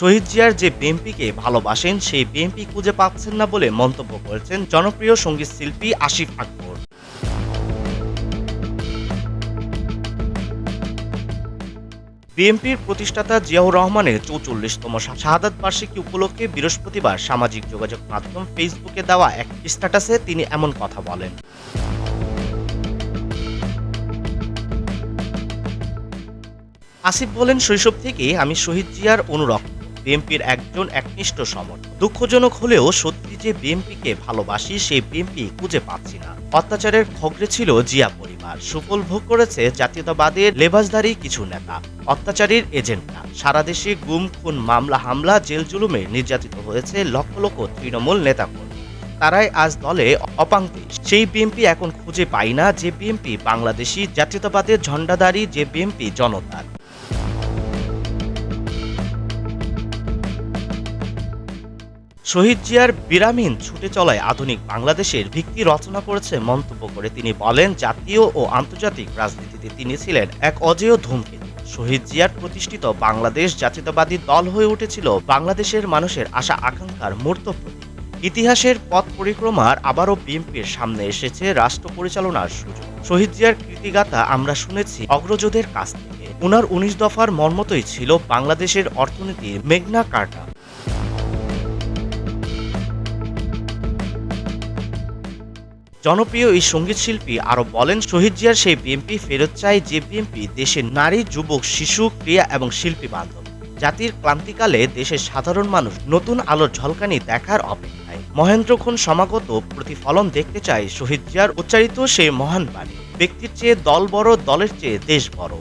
শহীদ জিয়ার যে বিএনপিকে ভালোবাসেন, সেই বিএনপি খুঁজে পাচ্ছেন না বলে মন্তব্য করেছেন জনপ্রিয় সংগীত শিল্পী আসিফ আকবর। বিএনপির প্রতিষ্ঠাতা জিয়াউর রহমানের চৌচল্লিশতম শাহাদাত বার্ষিকী উপলক্ষে বৃহস্পতিবার সামাজিক যোগাযোগ মাধ্যম ফেসবুকে দেওয়া এক স্ট্যাটাসে তিনি এমন কথা বলেন। আসিফ বলেন, শৈশব থেকে আমি শহীদ জিয়ার অনুরক্ত। বিএনপির একজন একনিষ্ঠ সমর্থক। দুঃখজনক হলেও সত্যি যে বিএনপিকে ভালোবাসি, সেই বিএনপি খুঁজে পাচ্ছি না। অত্যাচারের খগড়ে ছিল জিয়া পরিবার। সুফল ভোগ করেছে জাতীয়তাবাদের লেবাসধারী কিছু নেতা। অত্যাচারীর এজেন্টরা। সারা দেশে গুম, খুন, মামলা, হামলা, জেল জুলুমে নির্যাতিত হয়েছে লক্ষ লক্ষ তৃণমূল নেতাকর্মী। তারাই আজ দলে অপাঙ্ক্তি সেই বিএনপি এখন খুঁজে পাই না যে বিএনপি বাংলাদেশি জাতীয়তাবাদের ঝন্ডাদারী যে বিএনপি জনতার। শহীদ জিয়ার বিরামহীন ছুটে চলায় আধুনিক বাংলাদেশের ভিত্তি রচনা করেছে মন্তব্য করে তিনি বলেন, জাতীয় ও আন্তর্জাতিক রাজনীতিতে তিনি ছিলেন এক অজেয় ধূমকেতু। শহীদ জিয়ার প্রতিষ্ঠিত বাংলাদেশ জাতীয়তাবাদী দল হয়ে উঠেছিল বাংলাদেশের মানুষের আশা আকাঙ্ক্ষার মূর্ত ইতিহাসের পথ পরিক্রমার আবারও বিএনপির সামনে এসেছে রাষ্ট্র পরিচালনার সুযোগ। শহীদ জিয়ার কৃতিগাথা আমরা শুনেছি অগ্রজদের কাছ থেকে। উনার উনিশ দফার মর্মতই ছিল বাংলাদেশের অর্থনীতির মেঘনা কার্টা জনপ্রিয় এই সংগীত শিল্পী আরও বলেন, শহীদ জিয়ার সেই বিএমপি ফেরত চায় যে বিএমপি দেশের নারী, যুবক, শিশু ক্রিয়া এবং শিল্পী বান্ধব। জাতির ক্লান্তিকালে দেশের সাধারণ মানুষ নতুন আলোর ঝলকানি দেখার অপেক্ষায়। মহেন্দ্র খুন সমাগত প্রতিফলন দেখতে চায় শহীদ জিয়ার উচ্চারিত সেই মহান বাণী। ব্যক্তির চেয়ে দল বড়, দলের চেয়ে দেশ বড়।